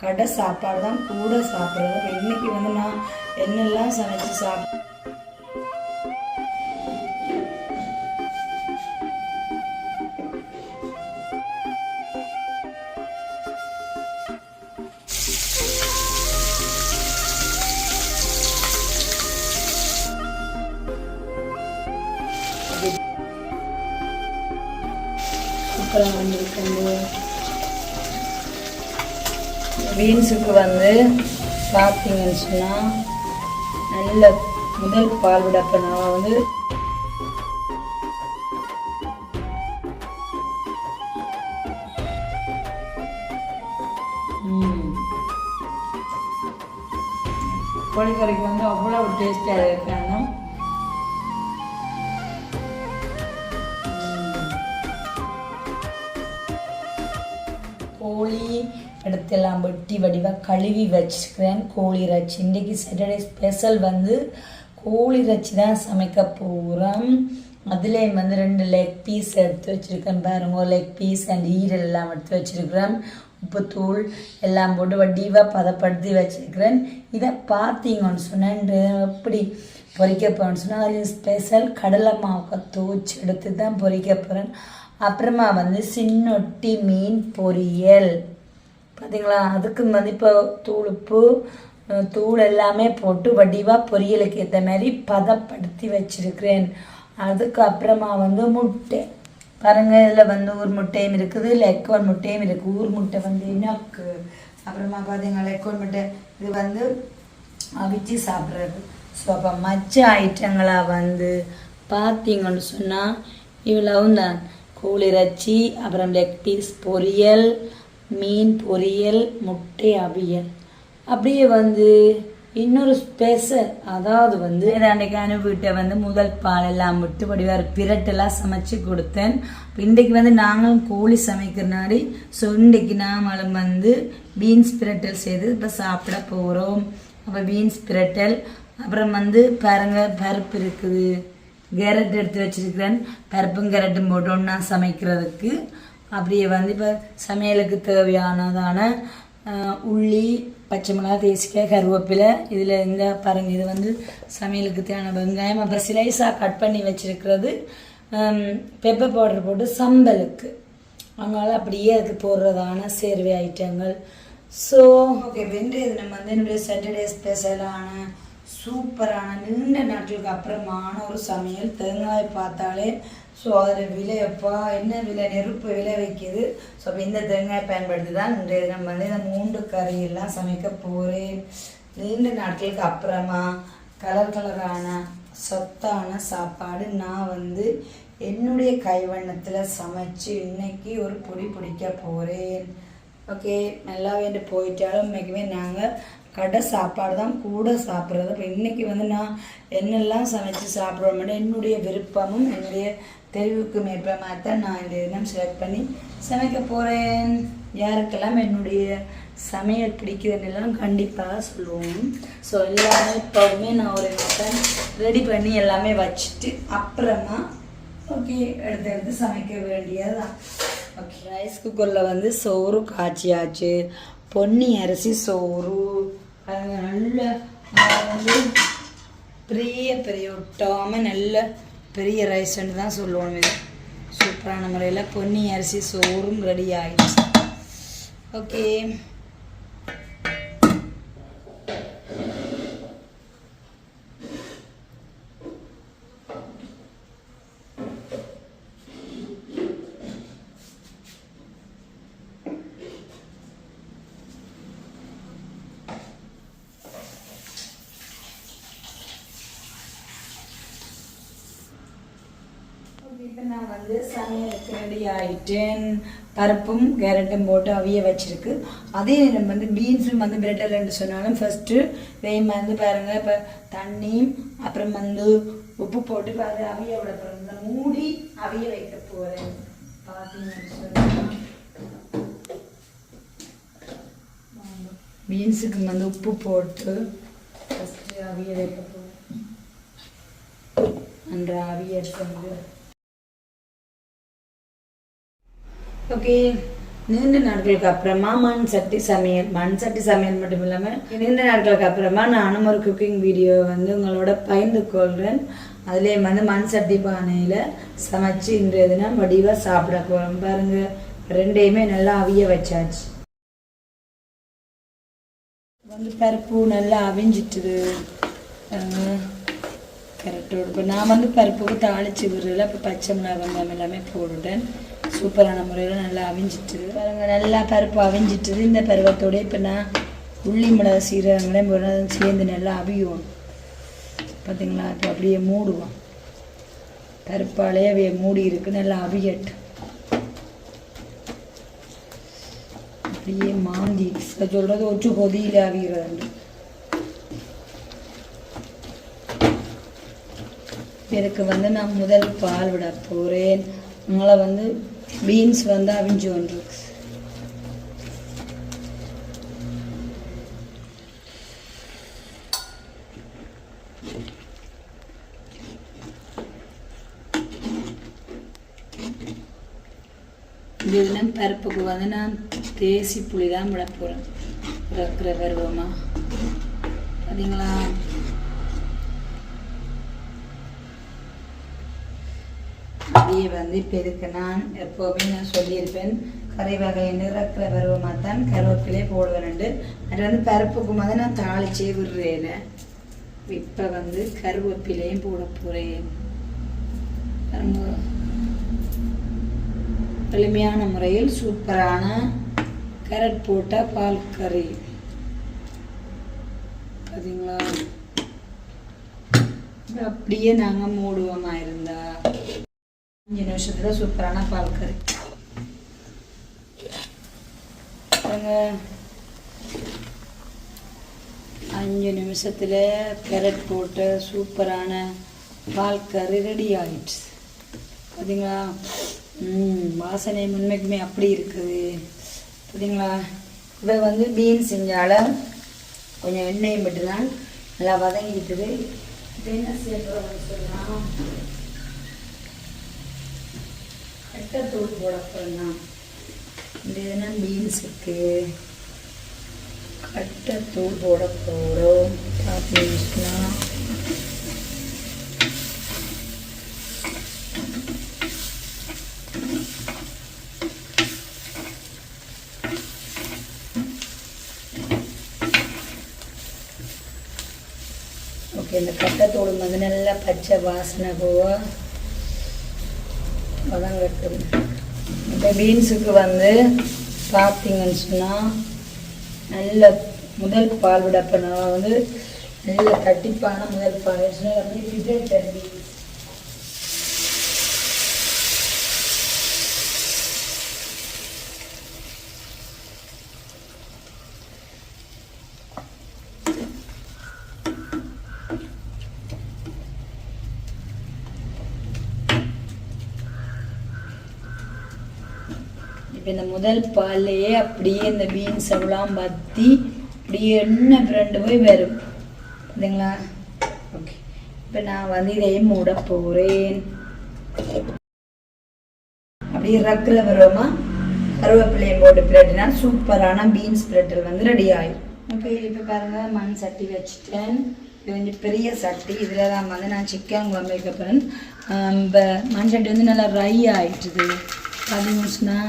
கடை சாப்பாடு தான் கூட சாப்பிட்றது. இன்னைக்கு வந்து நான் என்னெல்லாம் சமைச்சு சாப்பிட்டு அப்புறம் வந்திருக்குது பீன்ஸுக்கு வந்து பார்த்தீங்கன்னு சொன்னால் நல்ல முதல் பால் விடப்ப நான் வந்து கோழிக்கறிக்கு வந்து அவ்வளோ டேஸ்டாக இருக்காங்க. இடத்தெல்லாம் வெட்டி வடிவாக கழுவி வச்சுக்கிறேன் கோழி இறைச்சி. இன்றைக்கி சாட்டர்டே ஸ்பெஷல் வந்து கோழி இறைச்சி தான் சமைக்க போகிறோம் அதுலேயும் வந்து ரெண்டு லெக் பீஸ் எடுத்து வச்சுருக்கேன் பாருங்க. லெக் பீஸ் அண்ட் ஈரல் எல்லாம் எடுத்து வச்சுருக்கிறேன். உப்புத்தூள் எல்லாம் போட்டு வடிவாக பதப்படுத்தி வச்சுருக்கிறேன். இதை பார்த்தீங்கன்னு சொன்னேன் எப்படி பொறிக்க போகிறேன்னு சொன்னால் அது ஸ்பெஷல் கடலை மாவுக்கு தூச்சி எடுத்து தான் பொறிக்க போகிறேன் அப்புறமா வந்து சின்னொட்டி மீன் பொரியல். பார்த்தீங்களா அதுக்கு வந்து இப்போ தூள் உப்பு தூள் எல்லாமே போட்டு வடிவாக பொரியலுக்கு ஏற்ற மாதிரி பதப்படுத்தி வச்சுருக்கிறேன். அதுக்கு அப்புறமா வந்து முட்டை. பாருங்கள் இதில் வந்து ஊர் முட்டையும் இருக்குது லெக்கோன் முட்டையும் இருக்குது ஊர் முட்டை வந்து இனக்கு அப்புறமா பார்த்தீங்களா லெக்கோன் முட்டை. இது வந்து அவிச்சு சாப்பிட்றது. ஸோ அப்போ மச்ச ஐட்டங்களாக வந்து பார்த்தீங்கன்னு சொன்னால் இவ்வளவும் தான் கூலிறச்சி அப்புறம் லெக் பீஸ் பொரியல் மீன் பொரியல் முட்டை அவியல். அப்படியே வந்து இன்னொரு ஸ்பெஷல் அதாவது வந்து அன்றைக்கான வீட்டை வந்து முதல் பால் எல்லாம் விட்டு வடிவார் பிரட்டெல்லாம் சமைச்சு கொடுத்தேன். இன்றைக்கு வந்து நாங்களும் கோழி சமைக்கிறனாடி ஸோ இன்றைக்கு நாமளும் வந்து பீன்ஸ் பிரட்டல் செய்து இப்போ சாப்பிட போகிறோம் அப்போ பீன்ஸ் பிரட்டல் அப்புறம் வந்து பாருங்க பருப்பு இருக்குது. கேரட் எடுத்து வச்சுருக்கிறேன். பருப்பும் கேரட்டும் போட்டு நான் சமைக்கிறதுக்கு. அப்படியே வந்து இப்போ சமையலுக்கு தேவையானதான உள்ளி பச்சை மிளகா தேசிக்காய் கருவேப்பிலை இதில் இந்த பாருங்க இது வந்து சமையலுக்கு தேவையான வெங்காயம். அப்புறம் சிலைஸாக கட் பண்ணி வச்சுருக்கிறது பெப்பர் பவுடர் போட்டு சம்பலுக்கு. அதனால அப்படியே அதுக்கு போடுறதான சேர்வை ஐட்டங்கள். ஸோ ஓகே வென்று இது நம்ம வந்து என்னுடைய சாட்டர்டே ஸ்பெஷலான சூப்பரான நீண்ட நாட்களுக்கு அப்புறமான ஒரு சமையல். தேங்காய் பார்த்தாலே ஸோ அதில் விலையப்பா என்ன விலை? நெருப்பு விலை வைக்கிது. ஸோ அப்போ இந்த தேங்காய் பயன்படுத்தி தான் இன்றைய நம்ம வந்து இந்த மூன்று கறியெல்லாம் சமைக்க போகிறேன் நீண்ட நாட்களுக்கு அப்புறமா கலர் கலரான சத்தான சாப்பாடு நான் வந்து என்னுடைய கைவண்ணத்தில் சமைச்சு இன்னைக்கு ஒரு பொடி பிடிக்க போகிறேன் ஓகே நல்லா வேண்டு போயிட்டாலும் இன்றைக்குமே நாங்கள் கடை சாப்பாடு தான் கூட சாப்பிட்றது. இப்போ இன்றைக்கி வந்து நான் என்னெல்லாம் சமைச்சு சாப்பிட்றோம் என்னுடைய விருப்பமும் என்னுடைய தெரிவுக்கு மேற்பமாக தான் நான் இந்த தினம் செலக்ட் பண்ணி சமைக்க போகிறேன் யாருக்கெல்லாம் என்னுடைய சமையல் பிடிக்குதுன்னெல்லாம் கண்டிப்பாக சொல்லுவோம். ஸோ எல்லாமே இப்போவுமே நான் ஒரு மட்டன் ரெடி பண்ணி எல்லாமே வச்சுட்டு அப்புறமா ஓகே எடுத்து எடுத்து சமைக்க வேண்டியதுதான். ஓகே ரைஸ் குக்கரில் வந்து சோறு காய்ச்சியாச்சு. பொன்னி அரிசி சோறு. அது நல்ல வந்து பெரிய பெரிய ஒட்டாமல் நல்ல பெரிய ரைஸ்ன்னு தான் சொல்லுவோம் இது. சூப்பரான முறையில் பொன்னி அரிசி சோறும் ரெடி ஆகிடுச்சு ஓகே இப்போ நான் வந்து சமையலுக்கு ரெடி ஆகிட்டேன் பருப்பும் கேரட்டும் போட்டு அவிய வச்சிருக்கு. அதே நேரம் வந்து பீன்ஸும் வந்து பிரெட்டல்னு சொன்னாலும் ஃபஸ்ட்டு வெய்யம் வந்து பாருங்கள் இப்போ தண்ணி அப்புறம் வந்து உப்பு போட்டு இப்போ அவிய விட போகிறேன் மூடி அவிய வைக்க போகிறேன் பார்த்தீங்கன்னு சொன்னால் பீன்ஸுக்கு வந்து உப்பு போட்டு ஃபஸ்ட்டு அவிய வைக்க போகிறேன் அன்று அவிய வந்து ஓகே. நீண்ட நாட்களுக்கு அப்புறமா மண் சட்டி சமையல் மண் சட்டி சமையல் மட்டும் இல்லாமல் நீண்ட நாட்களுக்கு அப்புறமா நானும் ஒரு குக்கிங் வீடியோ வந்து உங்களோட பகிர்ந்து கொள்கிறேன் அதுலேயும் வந்து மண் சட்டி பானையில் சமைச்சு இன்றைய தினம் வடிவாக சாப்பிட போகிறோம் பாருங்க ரெண்டையுமே நல்லா அவிய வச்சாச்சு. வந்து பருப்பு நல்லா அவிஞ்சிட்டுது. கரெக்டோடு இப்போ நான் வந்து பருப்புக்கு தாளிச்சு விடுறதில்ல இப்போ பச்சை மிளகாய் எல்லாமே போட்டுட்டேன். சூப்பரான முறையில் நல்லா அவிஞ்சிட்டு. பாருங்க நல்லா பருப்பு அவிஞ்சிட்டு இந்த பருவத்தோடய இப்போ நான் உள்ளி மிளகா சீரகங்களையும் சேர்ந்து நல்லா அவியுவோம் பார்த்தீங்களா இப்போ அப்படியே மூடுவோம். பருப்பாலே அவைய மூடி இருக்கு நல்லா அவியட்டு அப்படியே மாந்தி. சொல்கிறது ஒற்று கொதியில் அவிகிறது எனக்கு வந்து நான் முதல் பால் விட போகிறேன் உங்களை வந்து பீன்ஸ் வந்து அவிஞ்சு வந்துருக்கு இதுலாம் பருப்புக்கு வந்து நான் தேசி புளி தான் விட போகிறேன் இருக்கிற பருவமாக பார்த்தீங்களா அப்படியே வந்து பெருக்க நான் எப்போவுமே நான் சொல்லியிருப்பேன். கறி வகை நிறக்கிற பருவமாக தான் கருவேப்பிலே போடுவேன்ண்டு அது வந்து பருப்புக்கு வந்து நான் தாளிச்சே விடுறேன். இப்போ வந்து கருவேப்பிலையும் போட போகிறேன் எளிமையான முறையில் சூப்பரான கேரட் போட்ட பால் கறி. பார்த்தீங்களா அப்படியே நாங்கள் மூடுவோமா இருந்தால் அஞ்சு நிமிஷத்துல சூப்பரான பால் கறி. அஞ்சு நிமிஷத்துல கேரட் போட்ட சூப்பரான பால் கறி ரெடி ஆயிடுச்சு. பார்த்தீங்களா ம் வாசனை முன்மைக்குமே அப்படி இருக்குது. பார்த்தீங்களா இப்போ வந்து பீன்ஸ் செஞ்சால கொஞ்சம் எண்ணெயும் மட்டும்தான் நல்லா வதங்கிட்டுது இப்போ என்ன செய்ய சொல்லலாம்? கட்டத்தூள் போட போகிறோம் இந்த இதுனா பீன்ஸுக்கு கட்டத்தூள் போட போகிறோம் பார்த்தீங்கன்னா ஓகே இந்த கட்டத்தோடு வந்து நல்லா பச்சை வாசனை போக வதங்கட்டும் இப்போ பீன்ஸுக்கு வந்து பார்த்தீங்கன்னு சொன்னால் நல்ல முதல் பால் விடப்ப வந்து நல்ல கட்டிப்பான முதல் பால். சொன்னால் வந்து விதை தண்ணி இப்போ இந்த முதல் பால்லையே அப்படியே இந்த பீன்ஸ் எல்லாம் பற்றி அப்படியே என்ன பிரண்டு போய் வரும். பார்த்தீங்களா ஓகே இப்போ நான் வந்து இதையும் மூட போகிறேன் அப்படியே ரக்கில் வருவோமா? கருவேப்பிலையும் போட்டு பிரெட்னா சூப்பரான பீன்ஸ் பிரெட்டில் வந்து ரெடி ஆகிடும் ஓகே இப்போ பாருங்கள் மண் சட்டி வச்சுட்டேன். இது கொஞ்சம் பெரிய சட்டி. இதில் தான் வந்து நான் சிக்கன் குழம்பு வைக்க போகிறேன் இப்போ மண் சட்டி வந்து நல்லா ரை ஆகிட்டுது பார்த்தீங்கன்னா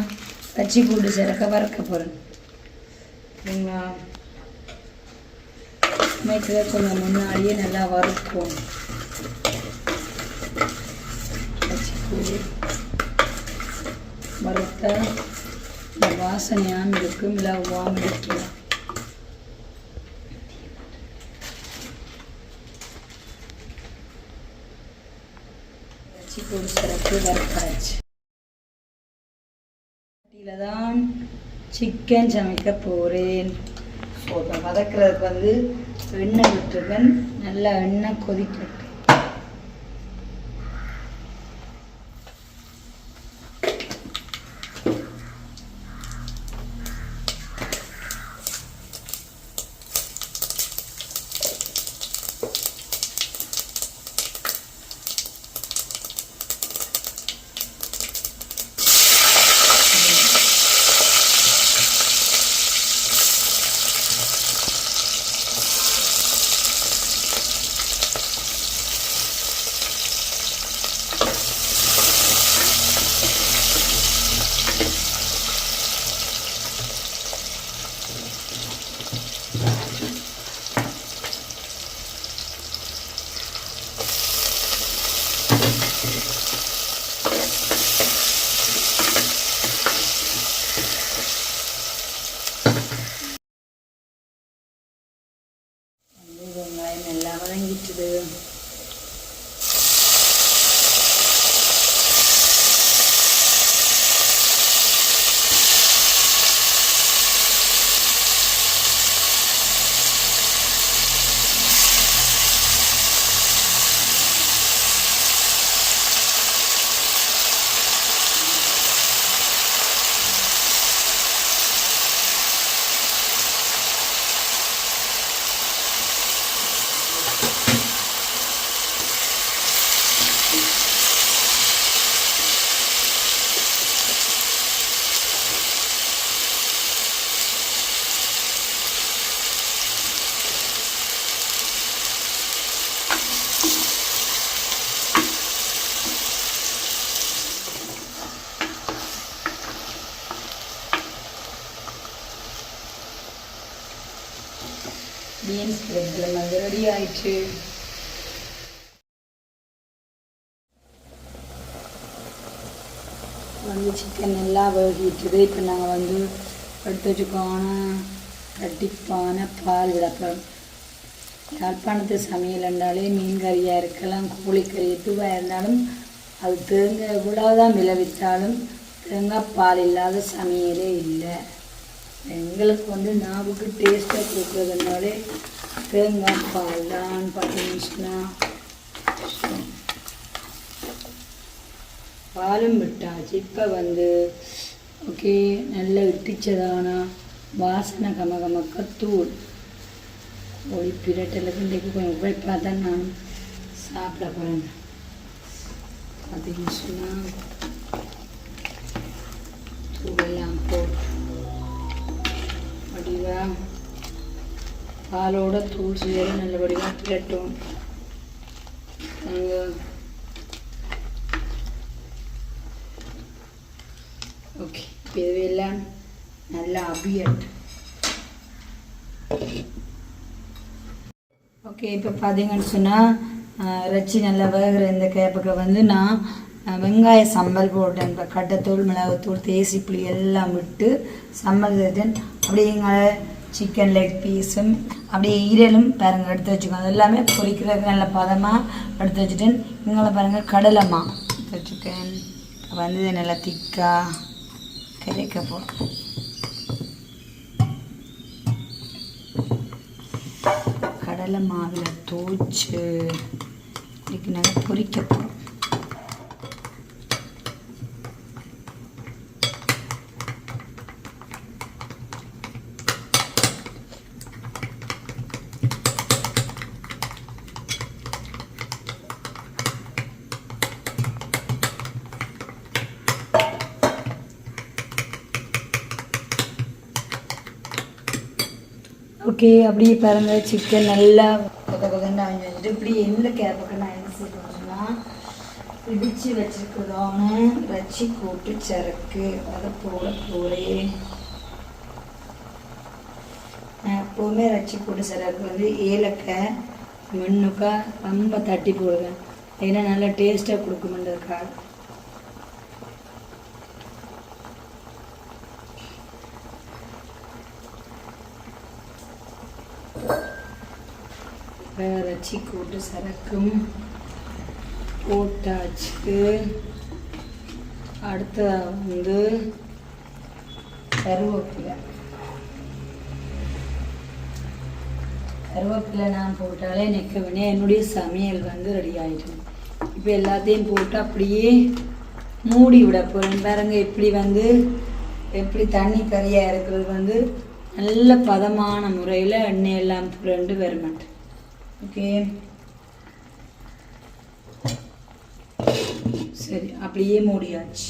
பச்சி கூட்டு சிறக்க வறுக்க போகிறேன் சரிங்களா கொஞ்சம் முன்னாடியே நல்லா வறுக்கும். பச்சி கூடு வறுத்தா இந்த வாசனையாம் இருக்கும் இல்லை வாமிக்கலாம் பச்சி கூடு சிறப்பு வறுத்தாச்சு. இதில் தான் சிக்கன் சமைக்க போகிறேன் ஸோ இப்போ வதக்கிறதுக்கு வந்து எண்ணெய் விட்டுருக்கேன். நல்லா எண்ணெய் கொதிக்கட்டும். ഇത് பீன்ஸ் பிரெட்டில் அது ரெடி ஆயிடுச்சு வந்து சிக்கன் நல்லா வேகிட்டுது இப்போ நாங்கள் வந்து எடுத்து வச்சுக்கோணும் கட்டிப்பான பால் விடப்போம் யாழ்ப்பாணத்து சமையல் என்றாலே மீன் கறியாக இருக்கலாம் கோழிக்கறி எதுவாக இருந்தாலும் அது தேங்காய் எவ்வளோதான் விளைவித்தாலும் தேங்காய் பால் இல்லாத சமையலே இல்லை. எங்களுக்கு வந்து நாவுக்கு டேஸ்ட்டாக கொடுக்குறதுனாலே தேங்காய் பால் தான் பார்த்தீங்கன்னா பாலும் விட்டாச்சு. இப்போ வந்து ஓகே நல்ல இட்டிச்சதான வாசனை கம கமக்க தூள். கோழி பிரட்டலுக்கு இன்றைக்கு கொஞ்சம் உழைப்பாக தான் நான் சாப்பிட போகிறேன் பார்த்தீங்கன்னு சொன்னால் தூளெல்லாம் போட்டு வடிவாக பாலோட தூள் சேர நல்ல வடிவாக ஓகே இப்போ இதுவெல்லாம் நல்லா அபியட். ஓகே இப்போ பார்த்தீங்கன்னு சொன்னால் இறைச்சி நல்லா வேகிற இந்த கேப்புக்கு வந்து நான் வெங்காய சம்பல் போட்டேன். இப்போ கட்டைத்தூள் மிளகுத்தூள் தேசி புளி எல்லாம் விட்டு சம்பல் செய்தேன் அப்படியே எங்களை சிக்கன் லெக் பீஸும் அப்படியே ஈரலும் பாருங்கள் எடுத்து வச்சுக்கோங்க. அது எல்லாமே பொரிக்கிறதுக்கு நல்ல பதமாக எடுத்து வச்சுட்டேன். இங்கே பாருங்கள் கடலைமா எடுத்து வச்சுக்கேன் வந்து நல்லா திக்காக கரைக்க போகிறோம் கடலை மாவில் தோச்சு இதுக்கு நல்லா பொறிக்க போகிறோம் ஓகே அப்படியே பாருங்க சிக்கன் நல்லா கொத கொதன்னு அவிஞ்சு வச்சுட்டு இப்படி எந்த கேப்புக்கு நான் என்ன செய்யணும்னா இடித்து வச்சுருக்கிறோம் ரச்சி கூட்டு சரக்கு. அதை போட போகிறேன் நான் எப்போவுமே ரச்சி கூட்டு சரக்கு வந்து ஏலக்காய் மண்ணுக்காய் ரொம்ப தட்டி போடுவேன். ஏன்னா நல்லா டேஸ்ட்டாக கொடுக்குமென்றதுக்காக. ரச்சி கூட்டு சரக்கும் போட்டாச்சு. அடுத்ததாக வந்து கருவேப்பிலை. கருவேப்பிலை நான் போட்டாலே நிற்கவினே என்னுடைய சமையல் வந்து ரெடி ஆகிடும் இப்போ எல்லாத்தையும் போட்டு அப்படியே மூடி விட போகிறேன் பாருங்க எப்படி வந்து எப்படி தண்ணி கறியாக இருக்கிறது வந்து நல்ல பதமான முறையில் எண்ணெய் எல்லாம் புரண்டு வரமாட்டேன் ஓகே. சரி அப்படியே மூடியாச்சு.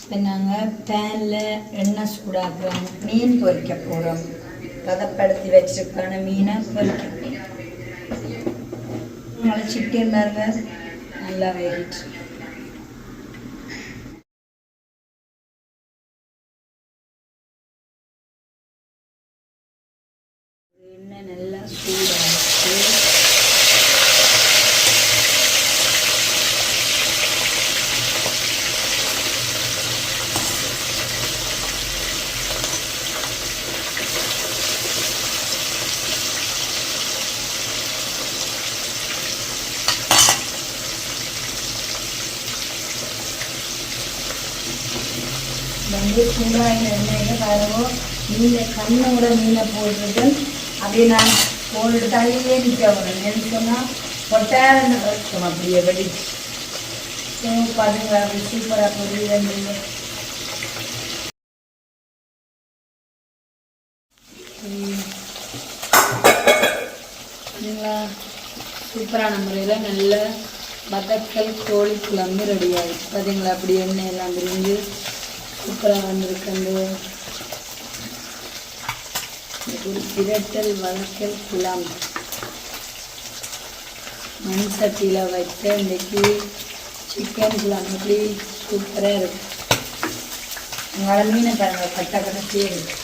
இப்போ நாங்கள் பேனில் எண்ணெய் சூடாக்குறோம் மீன் பொறிக்க போகிறோம் பதப்படுத்தி வச்சிருக்கான மீனை பொறிக்க போகிறோம் நல்லா சிக்கன் பாருங்க நல்லா வேகிட்டு எண்ணெய் நல்லா சூடாச்சு வந்து சூடாக எண்ணெயில் பாருங்க மீனை கண்ணோட மீனை போடுறது அப்படி நான் போட்டு தலையிலே நிற்க வரேன் சொன்னால் பொட்டாரன்னு இருக்கும் அப்படியே வெடி பாருங்க அப்படி சூப்பராக பொரியல் பார்த்தீங்களா சூப்பரான முறையில் நல்ல பக்கத்தில் கோழி குழம்பு ரெடி ஆகிடுச்சு பார்த்தீங்களா அப்படி எண்ணெய் எல்லாம் விரிஞ்சு சூப்பராக வந்திருக்கு அந்த பிரட்டல் வளர்க்கல் குழம்பு மண் சட்டியில் வைத்த இன்னைக்கு சிக்கன் குழம்பு எப்படி சூப்பராக இருக்கும். உங்களோட மீனை பாருங்க கட்ட கட்டத்தே இருக்கு.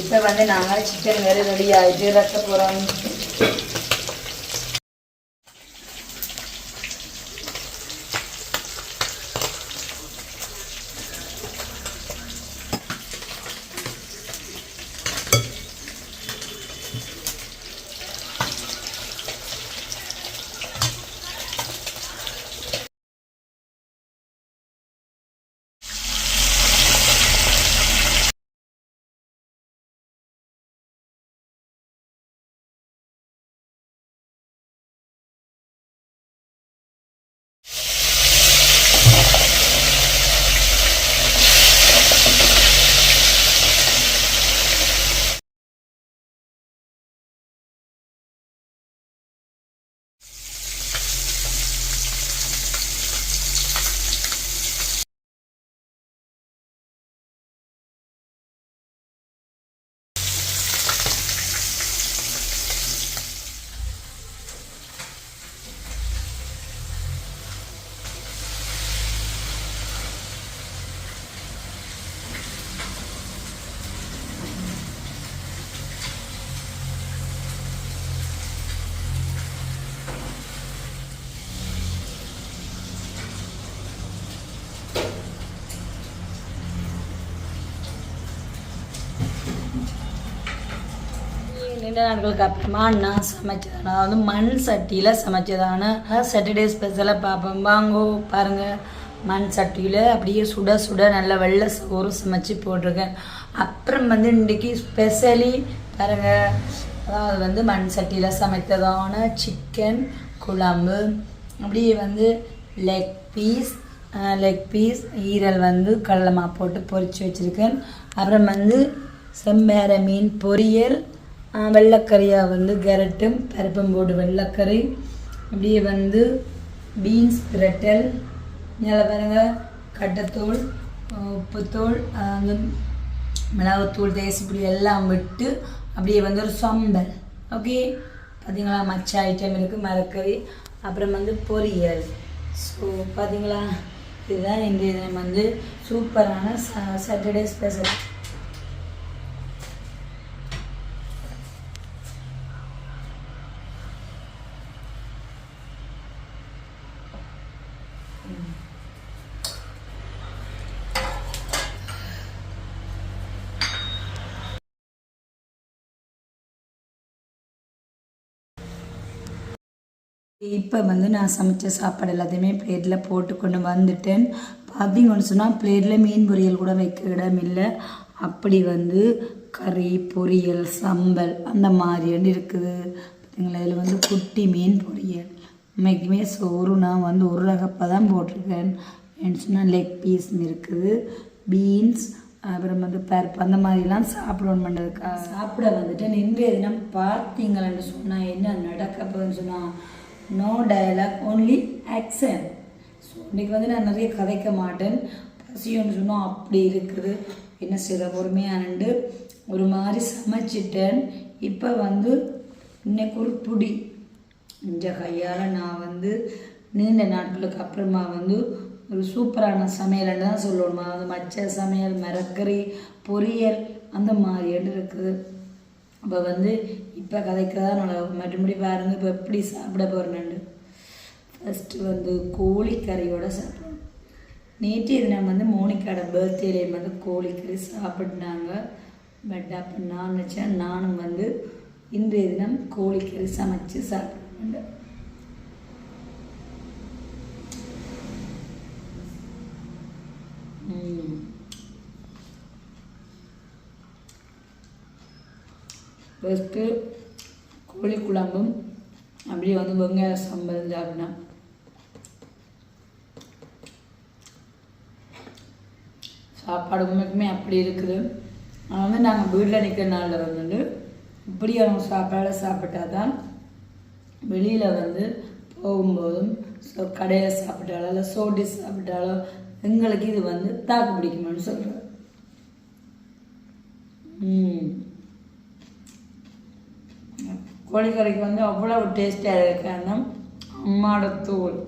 இப்போ வந்து நாங்கள் சிக்கன் வேறு ரெடி ஆகிட்டு ரத்த போகிறோம் நீண்ட நாட்களுக்கு அப்புறமா நான் சமைச்சது நான் வந்து மண் சட்டியில் சமைச்சதான சாட்டர்டே ஸ்பெஷலாக பார்ப்பேன் வாங்கோ பாருங்கள் மண் சட்டியில் அப்படியே சுட சுட நல்ல வெள்ளை சோறு சமைச்சு போட்டிருக்கேன் அப்புறம் வந்து இன்றைக்கி ஸ்பெஷலி பாருங்கள் அதாவது வந்து மண் சட்டியில் சமைத்ததான சிக்கன் குழம்பு அப்படியே வந்து லெக் பீஸ் லெக் பீஸ் ஈரல் வந்து கடலமாக போட்டு பொரிச்சு வச்சுருக்கேன் அப்புறம் வந்து செம்மேர மீன் பொரியல் வெள்ளைக்கறியாக வந்து கேரட்டும் பருப்பும் போட்டு வெள்ளைக்கறி. அப்படியே வந்து பீன்ஸ் பிரட்டல் இதில் பாருங்க கட்டத்தூள் உப்புத்தூள் வந்து மிளகுத்தூள் தேசிப்பொடி எல்லாம் விட்டு அப்படியே வந்து ஒரு சொம்பல். ஓகே? பார்த்தீங்களா மச்ச ஐட்டம் இருக்குது மரக்கறி அப்புறம் வந்து பொரியல். ஸோ பார்த்தீங்களா இதுதான் இன்றைய தினம் வந்து சூப்பரான சாட்டர்டே ஸ்பெஷல் இப்போ வந்து நான் சமைச்ச சாப்பாடு எல்லாத்தையுமே பிளேட்டில் போட்டு கொண்டு வந்துட்டேன். பார்த்தீங்கன்னு சொன்னால் பிளேட்டில் மீன் பொரியல் கூட வைக்க இடம் இல்லை. அப்படி வந்து கறி பொரியல் சம்பல் அந்த மாதிரி வந்து இருக்குது. பார்த்தீங்களா இதில் வந்து குட்டி மீன் பொரியல். இன்றைக்குமே சோறு நான் வந்து ஒரு ரகப்பை தான் போட்டிருக்கேன். என்ன சொன்னால் லெக் பீஸ் இருக்குது. பீன்ஸ் அப்புறம் வந்து பருப்பு அந்த மாதிரிலாம் சாப்பிடணும் பண்ணுறதுக்காக சாப்பிட வந்துட்டு இன்றைய தினம் பார்த்தீங்களன்னு சொன்னால் என்ன நடக்க போகுதுன்னு சொன்னால் no dialogue only action so இன்றைக்கி வந்து நான் நிறைய கதைக்க மாட்டேன். பசியோன்னு சொன்னால் அப்படி இருக்குது. என்ன செய்கிற பொறுமையானண்டு ஒரு மாதிரி சமைச்சிட்டேன். இப்போ வந்து இன்னைக்கு ஒரு புடி. இந்த கையால் நான் வந்து நீண்ட நாட்களுக்கு அப்புறமா வந்து ஒரு சூப்பரான சமையல்னு தான் சொல்லணுமா? அது மச்ச சமையல் மரக்கறி பொரியல் அந்த மாதிரி இருக்குது. அப்போ வந்து இப்போ கதைக்கிறதா நல்லா மற்றபடி பாருங்க இப்போ எப்படி சாப்பிட போகிறேன்னு ஃபஸ்ட்டு வந்து கோழிக்கறியோடு சாப்பிடணும். இது தினம் வந்து மோனிக்காட பர்த்டேலே வந்து கோழிக்கறி சாப்பிட்டாங்க. பட் அப்போ நான் நினச்சேன் நானும் வந்து இன்றைய தினம் கோழிக்கறி சமைச்சு சாப்பிடுவேன் ம். ஃபஸ்ட்டு கோழி குழம்பும் அப்படியே வந்து வெங்காய சம்பல் சாப்பிட்டேன் சாப்பாடு உண்மைக்குமே அப்படி இருக்குது. ஆனால் வந்து நாங்கள் வீட்டில் நிற்கிற நாளில் வந்துட்டு இப்படி அவங்க சாப்பாடை சாப்பிட்டா தான் வெளியில் வந்து போகும்போதும் ஸோ கடையில் சாப்பிட்டாலோ இல்லை சோடி சாப்பிட்டாலோ எங்களுக்கு இது வந்து தாக்கு பிடிக்குமான்னு சொல்கிறேன் ம். கோழிக்கறிக்கு வந்து அவ்வளோ டேஸ்ட்டாக இருக்காங்க அம்மாட தூள்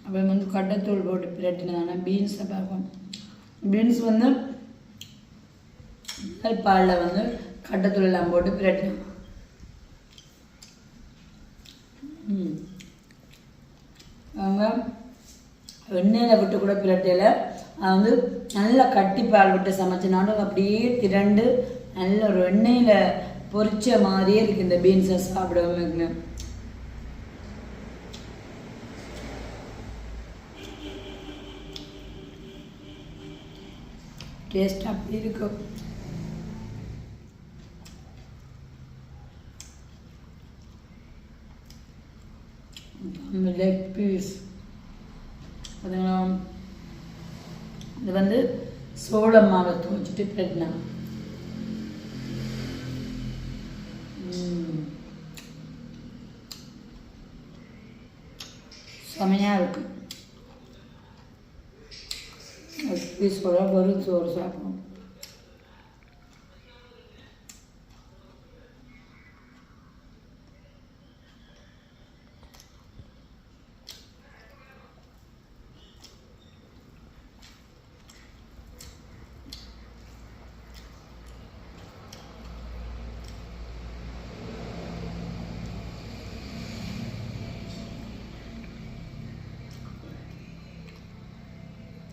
அப்புறம் வந்து கடத்தூள் போட்டு பிரட்டினதான? பீன்ஸை பார்க்கணும் பீன்ஸ் வந்து பாலில் வந்து கட்டத்தூளெல்லாம் போட்டு பிரட்டினோம் அவங்க எண்ணெயில் விட்டு கூட பிரட்டையில் அது வந்து நல்லா கட்டி பால் விட்டு சமைச்சனாலும் அப்படியே திரண்டு நல்ல ஒரு எண்ணெயில் பொரிச்ச மாதிரியே இருக்குது இந்த பீன்ஸை சாப்பிடவும் டேஸ்ட் அப்படி இருக்கும். லெக் பீஸ் பார்த்தீங்களா இது வந்து சோள மாவை துவைச்சிட்டு பிரெட்னா. செமையாக இருக்கும் વીસ ફળા ભરૂચ ચોરસા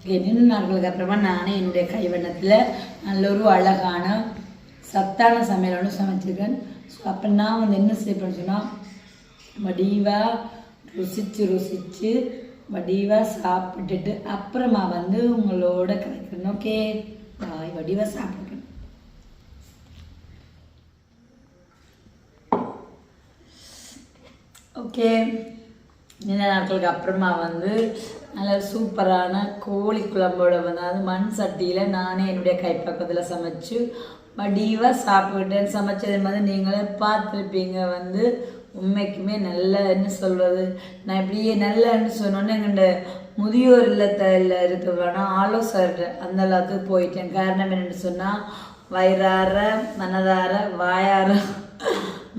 ரெண்டு நாட்களுக்கு அப்புறமா நானே என்னுடைய கைவண்ணத்தில் நல்ல ஒரு அழகான சத்தான சமையல் ஒன்று சமைச்சிருக்கேன். ஸோ அப்போ நான் வந்து என்ன செய்யப்பேன்னு சொன்னால் வடிவாக ருசித்து ருசித்து வடிவாக சாப்பிட்டுட்டு அப்புறமா வந்து உங்களோட கிடைக்கணும் ஓகே பாய் வடிவாக சாப்பிடுறேன் ஓகே இந்த நாட்களுக்கு அப்புறமா வந்து நல்ல சூப்பரான கோழி குழம்போட வந்து அது மண் சட்டியில் நானே என்னுடைய கைப்பக்கத்தில் சமைச்சு வடிவாக சாப்பிட்டேன் சமைச்சது மாதிரி நீங்களே பார்த்துருப்பீங்க. வந்து உண்மைக்குமே நல்லன்னு என்ன சொல்வது நான் இப்படியே நல்லன்னு சொன்னோன்னே எங்கள்கிட்ட முதியோர் இல்லத்தில் இருக்கிறவனா ஆலோசகர்கிட்ட அந்த அளவுக்கு போயிட்டேன். காரணம் என்னென்னு சொன்னால் வயிறார மனதார வாயார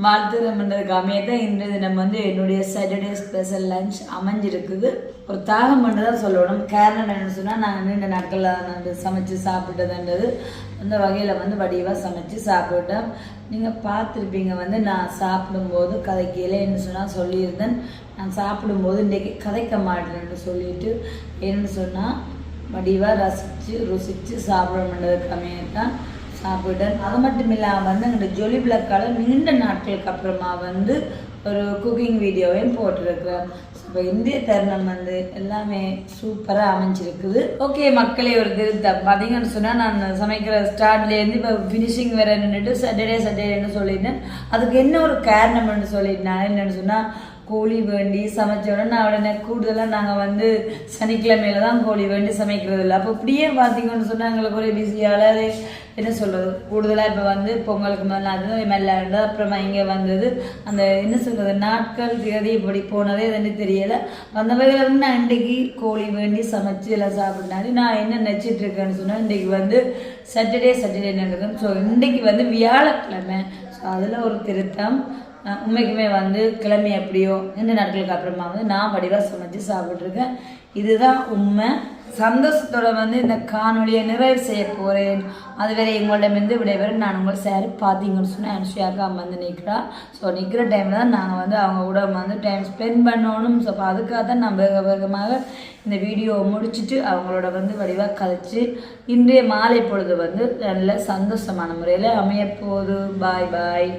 வாழ்த்துறம் பண்ணுறதுக்காமே தான் இன்றைய தினம் வந்து என்னுடைய சாட்டர்டே ஸ்பெஷல் லஞ்ச் அமைஞ்சிருக்குது. ஒரு தாகம் பண்ணி தான் சொல்லணும். காரணம் என்னென்னு சொன்னால் நாங்கள் நீண்ட நாட்களில் வந்து சமைச்சு சாப்பிட்டதுன்றது. அந்த வகையில் வந்து வடிவாக சமைச்சு சாப்பிட்டோம். நீங்கள் பார்த்துருப்பீங்க வந்து நான் சாப்பிடும்போது கதைக்கையில் என்ன சொன்னால் சொல்லியிருந்தேன். நான் சாப்பிடும்போது இன்றைக்கி கதைக்க மாட்டேன்னு சொல்லிட்டு என்னென்னு சொன்னால் வடிவாக ரசித்து ருசித்து சாப்பிடணுன்றதுக்கு அமைய தான் சாப்பிட்டேன் அது மட்டும் இல்லாமல் வந்து எங்களோட ஜொலி பிளக்கால் நீண்ட நாட்களுக்கு அப்புறமா வந்து ஒரு குக்கிங் வீடியோவையும் போட்டிருக்கிறேன் இப்போ இந்திய தருணம் வந்து எல்லாமே சூப்பராக அமைஞ்சிருக்குது. ஓகே மக்களே ஒரு திருத்தம். பார்த்தீங்கன்னு சொன்னால் நான் சமைக்கிற ஸ்டார்ட்லேருந்து இப்போ ஃபினிஷிங் வேற நின்றுட்டு சாட்டர்டே சாட்டர்டேன்னு சொல்லியிருந்தேன் அதுக்கு என்ன ஒரு காரணம்னு சொல்லியிருந்தேன் என்னென்னு சொன்னால் கோழி வேண்டி சமைச்ச உடனே உடனே கூடுதலாக நாங்கள் வந்து சனிக்கிழமையில தான் கோழி வேண்டி சமைக்கிறது இல்லை. அப்போ இப்படியே பார்த்தீங்கன்னு சொன்னால் எங்களுக்கு ஒரே பிஸியால் என்ன சொல்கிறது கூடுதலாக இப்போ வந்து பொங்கலுக்கு முதல்ல அது மெல்லாண்டு அப்புறமா இங்கே வந்தது. அந்த என்ன சொல்கிறது நாட்கள் தேதி இப்படி போனதே எதுன்னு தெரியலை. அந்த வகையில் வந்து நான் இன்றைக்கி கோழி வேண்டி சமைச்சு எல்லாம் சாப்பிட்னாலே நான் என்ன நினச்சிட்டு இருக்கேன்னு சொன்னால் இன்றைக்கி வந்து சாட்டர்டே சாட்டர்டே நடக்குது ஸோ இன்றைக்கி வந்து வியாழக்கிழமை. ஸோ அதில் ஒரு திருத்தம். உண்மைக்குமே வந்து கிளம்பி எப்படியோ ரெண்டு நாட்களுக்கு அப்புறமா வந்து நான் வடிவாக சமைச்சு சாப்பிட்ருக்கேன் இதுதான் உண்மை. சந்தோஷத்தோட வந்து இந்த காணொலியை நிறைவு செய்ய போகிறேன் அது அதுவரை எங்களிடமிருந்து விடைபெறும். நான் உங்களை சார் பார்த்தீங்கன்னு சொன்னால் அனுஷியாக்கா வந்து நிற்கிறா ஸோ நிற்கிற டைமில் தான் நாங்கள் வந்து அவங்க கூட வந்து டைம் ஸ்பெண்ட் பண்ணணும். ஸோ அதுக்காக தான் நான் வேக வேகமாக இந்த வீடியோவை முடிச்சுட்டு அவங்களோட வந்து வடிவாக கழிச்சு இன்றைய மாலை பொழுது வந்து நல்ல சந்தோஷமான முறையில் அமையப்போகுது பாய் பாய்